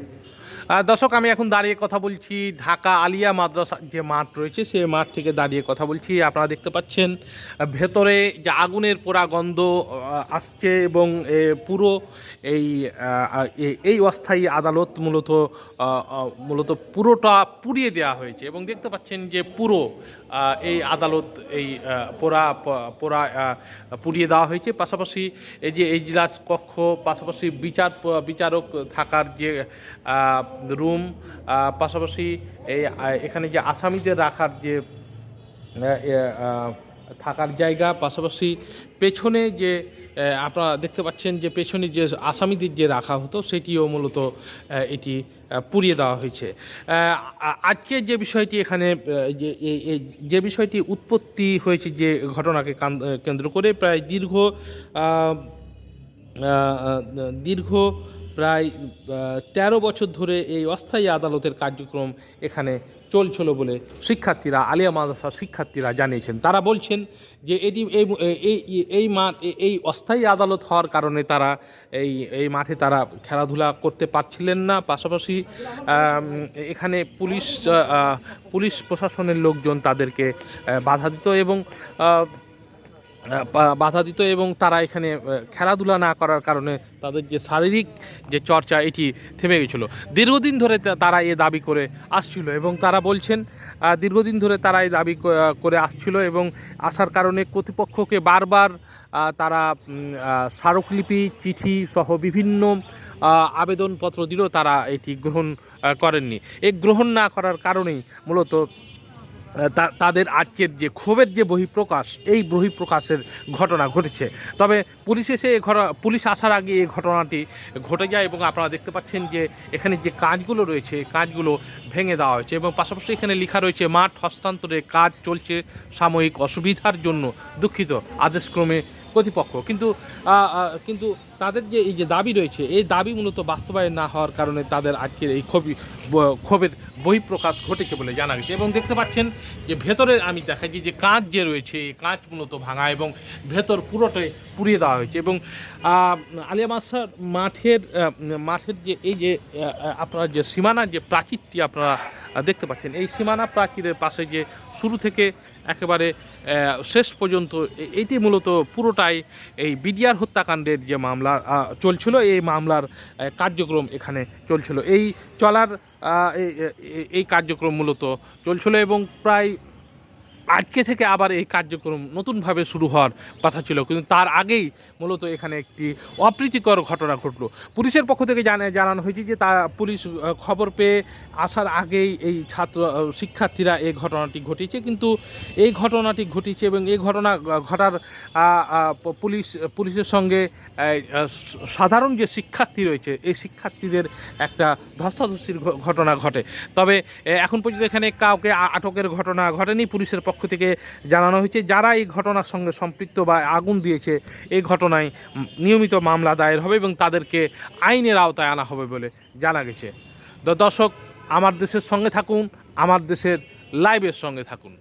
দেবে দর্শক, আমি এখন দাঁড়িয়ে কথা বলছি ঢাকা আলিয়া মাদ্রাসা যে মাঠ রয়েছে সেই মাঠ থেকে দাঁড়িয়ে কথা বলছি। আপনারা দেখতে পাচ্ছেন, ভেতরে যে আগুনের পোড়া গন্ধ আসছে এবং পুরো এই এই অস্থায়ী আদালত মূলত মূলত পুরোটা পুড়িয়ে দেওয়া হয়েছে এবং দেখতে পাচ্ছেন যে পুরো এই আদালত এই পোড়া পোড়া পুড়িয়ে দেওয়া হয়েছে। পাশাপাশি এই যে এজলাস কক্ষ, পাশাপাশি বিচার, বিচারক থাকার যে রুম পাশাপাশি এই এখানে যে আসামিদের রাখার যে থাকার জায়গা, পাশাপাশি পেছনে যে আপনারা দেখতে পাচ্ছেন যে পেছনে যে আসামিদের যে রাখা হতো, সেটিও মূলত এটি পুড়িয়ে দেওয়া হয়েছে। আজকে যে বিষয়টি এখানে যে যে বিষয়টি উৎপত্তি হয়েছে যে ঘটনাকে কেন্দ্র করে, প্রায় দীর্ঘ দীর্ঘ প্রায় তেরো বছর ধরে এই অস্থায়ী আদালতের কার্যক্রম এখানে চলছিল বলে শিক্ষার্থীরা, আলিয়া মাদ্রাসার শিক্ষার্থীরা জানিয়েছেন। তারা বলছেন যে এটি, এই এই মাঠ এই অস্থায়ী আদালত হওয়ার কারণে তারা এই এই মাঠে তারা খেলাধুলা করতে পারছিলেন না। পাশাপাশি এখানে পুলিশ পুলিশ প্রশাসনের লোকজন তাদেরকে বাধা দিত এবং বাধা দিত এবং তারা এখানে খেলাধুলা না করার কারণে তাদের যে শারীরিক যে চর্চা, এটি থেমে গেছিল। দীর্ঘদিন ধরে তারা এ দাবি করে আসছিল এবং তারা বলছেন দীর্ঘদিন ধরে তারা এই দাবি করে আসছিল এবং আসার কারণে কর্তৃপক্ষকে বারবার তারা স্মারকলিপি, চিঠি সহ বিভিন্ন আবেদনপত্র দিলেও তারা এটি গ্রহণ করেননি। এ গ্রহণ না করার কারণেই মূলত তাদের আজকের যে ক্ষোভের যে বহিঃপ্রকাশ, এই বহিঃপ্রকাশের ঘটনা ঘটেছে। তবে পুলিশ এসে এ পুলিশ আসার আগে এই ঘটনাটি ঘটে যায় এবং আপনারা দেখতে পাচ্ছেন যে এখানে যে কাজগুলো রয়েছে কাজগুলো ভেঙে দেওয়া হয়েছে এবং পাশাপাশি এখানে লেখা রয়েছে, মাঠ হস্তান্তরে কাজ চলছে সাময়িক অসুবিধার জন্য দুঃখিত আদেশক্রমে কর্তৃপক্ষ। কিন্তু কিন্তু তাদের যে, এই যে দাবি রয়েছে, এই দাবি মূলত বাস্তবায়ন না হওয়ার কারণে তাদের আজকের এই ক্ষোভই ক্ষোভের বহিঃপ্রকাশ ঘটেছে বলে জানা গেছে। এবং দেখতে পাচ্ছেন যে, ভেতরের আমি দেখাচ্ছি যে কাঁচ যে রয়েছে, এই কাঁচ মূলত ভাঙা এবং ভেতর পুরোটাই পুড়িয়ে দেওয়া হয়েছে। এবং আলিয়া মাসার মাঠের মাঠের যে, এই যে আপনার যে সীমানার যে প্রাচীরটি আপনারা দেখতে পাচ্ছেন, এই সীমানা প্রাচীরের পাশে যে শুরু থেকে একেবারে শেষ পর্যন্ত এইটি মূলত পুরোটাই এই বিডিআর হত্যাকাণ্ডের যে মামলা চলছিল, এই মামলার কার্যক্রম এখানে চলছিল। এই চলার এই কার্যক্রম মূলত চলছিল এবং প্রায় আজকে থেকে আবার এই কার্যক্রম নতুনভাবে শুরু হওয়ার কথা ছিল, কিন্তু তার আগেই মূলত এখানে একটি অপ্রীতিকর ঘটনা ঘটলো। পুলিশের পক্ষ থেকে জানা জানানো হয়েছে যে তা পুলিশ খবর পেয়ে আসার আগেই এই ছাত্র শিক্ষার্থীরা এই ঘটনাটি ঘটিয়েছে, কিন্তু এই ঘটনাটি ঘটিয়েছে এবং এই ঘটনা ঘটার পুলিশ, পুলিশের সঙ্গে সাধারণ যে শিক্ষার্থী রয়েছে, এই শিক্ষার্থীদের একটা ধস্তাধস্তির ঘটনা ঘটে। তবে এখন পর্যন্ত এখানে কাউকে আটকের ঘটনা ঘটেনি, পুলিশের পক্ষ থেকে জানানো হয়েছে, যারা এই ঘটনার সঙ্গে সম্পৃক্ত বা আগুন দিয়েছে, এই ঘটনায় নিয়মিত মামলা দায়ের হবে এবং তাদেরকে আইনের আওতায় আনা হবে বলে জানা গেছে। দর্শক, আমার দেশের সঙ্গে থাকুন, আমার দেশের লাইভের সঙ্গে থাকুন।